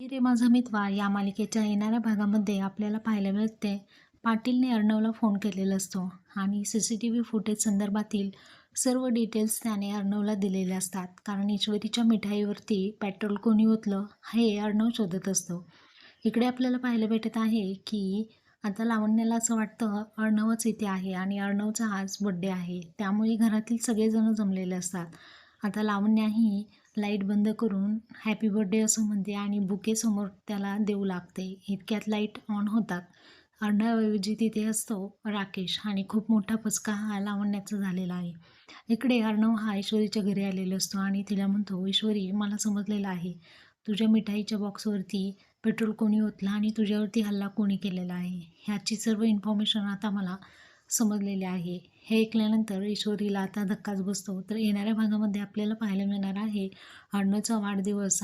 रे माझा मितवा" या मालिकेच्या येणाऱ्या भागामध्ये आपल्याला पाहायला मिळते. पाटीलने अर्णवला फोन केलेला असतो. आणि C C T V footage संदर्भातील सर्व डिटेल्स त्याने अर्णवला दिलेले असतात. कारण ईश्वरीच्या मिठाईवरती पेट्रोल कोणी ओतलं हे अर्णव शोधत असतो. इकडे आपल्याला पाहायला भेटत आहे की आता लावण्याला असं वाटतं अर्णवच इथे आहे आणि अर्णवचा आज बड्डे आहे. त्यामुळे घरातील सगळेजण जमलेले असतात. आता लावण्याही लाइट बंद करून हॅपी बर्थडे असं म्हणते आणि बुके समोर त्याला देऊ लागते. इतक्यात लाइट ऑन होतात. अर्णवऐवजी तिथे असतो राकेश आणि खूप मोठा फसका हा लावण्याचा झालेला आहे. इकडे अर्णव हा ईश्वरीच्या घरी आलेला असतो आणि तिला म्हणतो ईश्वरी मला समजलेलं आहे. तुझ्या मिठाईच्या बॉक्सवरती पेट्रोल कोणी ओतलं आणि तुझ्यावरती हल्ला कोणी केलेला आहे? ह्याची सर्व इन्फॉर्मेशन आता मला समजलेले आहे. हे ऐकल्यानंतर ईश्वरीला आता धक्काच बसतो. तर येणाऱ्या भागामध्ये आपल्याला पाहायला मिळणार आहे अर्णवचा वाढदिवस.